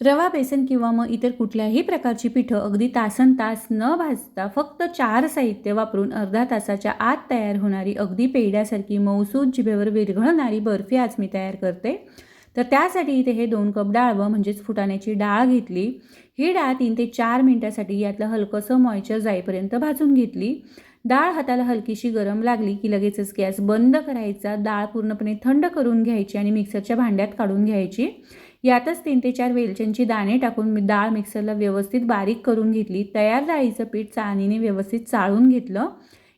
रवा बेसन किंवा मग इतर कुठल्याही प्रकारची पिठं अगदी तासन तास न भाजता फक्त चार साहित्य वापरून अर्धा तासाच्या आत तयार होणारी अगदी पेढ्यासारखी मौसूद जिभेवर विरघळणारी बर्फी आज मी तयार करते. तर त्यासाठी इथे हे दोन कप डाळवं म्हणजेच फुटाण्याची डाळ घेतली. ही डाळ तीन ते चार मिनटासाठी यातलं हलकंसं मॉइचर जाईपर्यंत भाजून घेतली. डाळ हाताला हलकीशी गरम लागली की लगेचच गॅस बंद करायचा. डाळ पूर्णपणे थंड करून घ्यायची आणि मिक्सरच्या भांड्यात काढून घ्यायची. यातच तीन ते चार वेलच्यांची दाणे टाकून मी डाळ मिक्सरला व्यवस्थित बारीक करून घेतली. तयार डाळीचं पीठ चाळणीने व्यवस्थित चाळून घेतलं.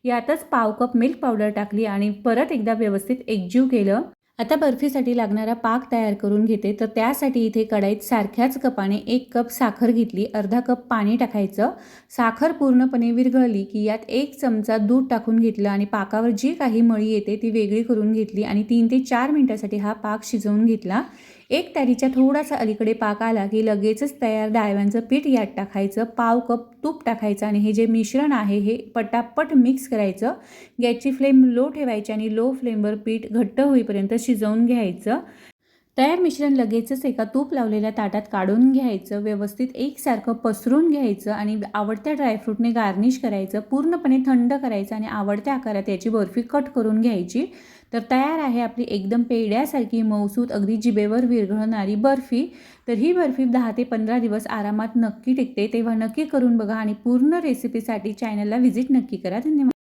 यातच पाव कप मिल्क पावडर टाकली आणि परत एकदा व्यवस्थित एकजीव केलं. आता बर्फीसाठी लागणारा पाक तयार करून घेते. तर त्यासाठी इथे कढाईत सारख्याच कपाने एक कप साखर घेतली. अर्धा कप पाणी टाकायचं. साखर पूर्णपणे विरघळली की यात एक चमचा दूध टाकून घेतलं आणि पाकावर जी काही मळी येते ती वेगळी करून घेतली आणि तीन ते चार मिनटासाठी हा पाक शिजवून घेतला. एक तारीच्या थोडासा अलीकडे पाक आला की लगेचच तयार डाळव्यांचं पीठ यात टाकायचं. पाव कप तूप टाकायचं आणि हे जे मिश्रण आहे हे पटापट मिक्स करायचं. गॅसची फ्लेम लो ठेवायची आणि लो फ्लेमवर पीठ घट्ट होईपर्यंत शिजवून घ्यायचं. तयार मिश्रण लगेचच एका तूप लावलेल्या ताटात काढून घ्यायचं. व्यवस्थित एकसारखं पसरून घ्यायचं आणि आवडत्या ड्रायफ्रूटने गार्निश करायचं. पूर्णपणे थंड करायचं आणि आवडत्या आकारात याची बर्फी कट करून घ्यायची. तर तयार आहे आपली एकदम पेड्यासारखी मौसूद अगदी जिभेवर विरघळणारी बर्फी. तर ही बर्फी दहा ते पंधरा दिवस आरामात नक्की टिकते. तेव्हा नक्की करून बघा आणि पूर्ण रेसिपीसाठी चॅनलला व्हिजिट नक्की करा. धन्यवाद.